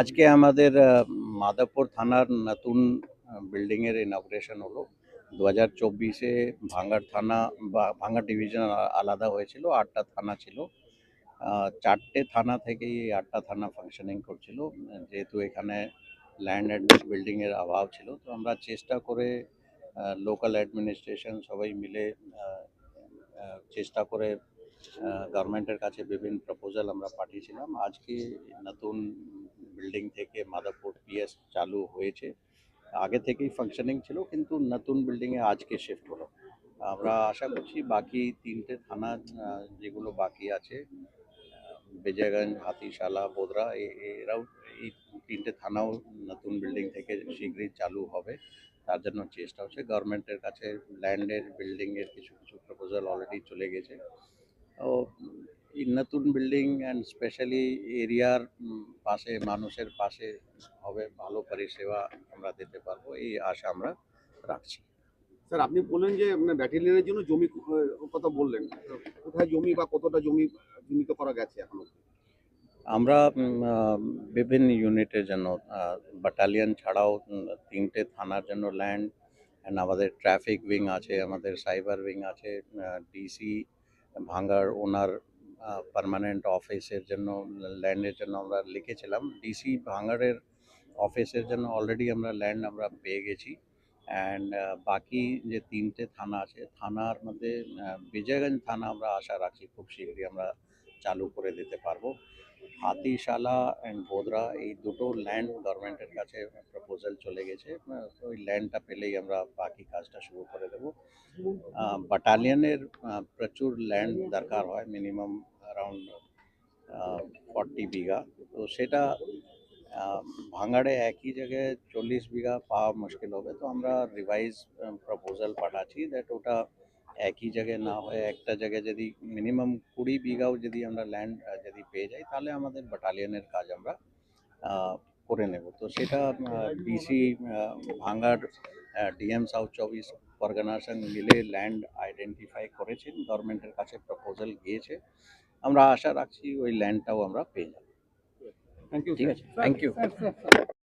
আজকে আমাদের মাদাপুর থানার নতুন বিল্ডিং এর ইনগ্রেশন হলো। দু হাজার চব্বিশে ভাঙ্গার থানা বা ভাঙ্গার ডিভিশন আলাদা হয়েছিল, আটটা থানা ছিল। চারটে থানা থেকেই আটটা থানা ফাংশনিং করছিল। যেহেতু এখানে ল্যান্ড অ্যান্ড বিল্ডিং এর অভাব ছিল, তো আমরা চেষ্টা করে লোকাল অ্যাডমিনিস্ট্রেশন সবাই মিলে চেষ্টা করে গভর্নমেন্টের কাছে বিভিন্ন প্রপোজাল আমরা পাঠিয়েছিলাম। আজকে নতুন বিল্ডিং থেকে মাদারপুর পিএস চালু হয়েছে। আগে থেকেই ফাংশনিং ছিল কিন্তু নতুন বিল্ডিংয়ে আজকে শিফট হলো। আমরা আশা করছি বাকি তিনটে থানা যেগুলো বাকি আছে আহ, বিজয়গঞ্জ হাতিশালা বোদরা এরাও এই তিনটে থানাও নতুন বিল্ডিং থেকে শীঘ্রই চালু হবে। তার জন্য চেষ্টা হচ্ছে। গভর্নমেন্টের কাছে ল্যান্ডের বিল্ডিংয়ের কিছু কিছু প্রপোজাল অলরেডি চলে গেছে। ও নতুন বিল্ডিং অ্যান্ড স্পেশালি এরিয়ার পাশে মানুষের পাশে হবে ভালো পরিষেবা আমরা দিতে পারব এই আশা আমরা রাখছি। স্যার আপনি বললেন যে আপনার ব্যাটালিয়নের জন্য জমি কথা বললেন কোথায় জমি বা কতটা জমি চিহ্নিত করা গেছে এখনও? আমরা বিভিন্ন ইউনিটের জন্য ব্যাটালিয়ান ছাড়াও তিনটে থানার জন্য ল্যান্ড অ্যান্ড আমাদের ট্রাফিক উইং আছে আমাদের সাইবার উইং আছে ডিসি ভাঙ্গার ওনার পার্মানেন্ট অফিসের জন্য ল্যান্ডের জন্য আমরা লিখেছিলাম। ডিসি ভাঙ্গারের অফিসের জন্য অলরেডি আমরা ল্যান্ড আমরা পেয়ে গেছি। অ্যান্ড বাকি যে তিনটে থানা আছে, থানার মধ্যে বিজয়গঞ্জ থানা আমরা আশা রাখছি খুব শীঘ্রই আমরা চালু করে দিতে পারব। হাতিশালা অ্যান্ড বোদরা এই দুটো ল্যান্ড গভর্নমেন্টের কাছে প্রপোজাল চলে গেছে। ওই ল্যান্ডটা পেলেই আমরা বাকি কাজটা শুরু করে দেবো। বাটালিয়ানের প্রচুর ল্যান্ড দরকার হয় মিনিমাম অ্যারাউন্ড ফর্টি বিঘা। তো সেটা ভাঙাড়ে একই জায়গায় চল্লিশ বিঘা পাওয়া মুশকিল হবে। তো আমরা রিভাইজ প্রপোজাল পাঠাচ্ছি দ্যাট ওটা একই জায়গায় না হয়ে একটা জায়গায় যদি মিনিমাম কুড়ি বিঘাও যদি আমরা ল্যান্ড যদি পেয়ে যাই, তাহলে আমাদের বাটালিয়নের কাজ আমরা করে নেব। তো সেটা ডিসি ভাঙ্গার ডিএম সাউথ চব্বিশ সঙ্গে মিলে ল্যান্ড আইডেন্টিফাই করেছেন। গভর্নমেন্টের কাছে প্রপোজাল গিয়েছে। আমরা আশা রাখছি ওই ল্যান্ডটাও আমরা পেয়ে যাব। থ্যাংক ইউ ঠিক আছে? Thank you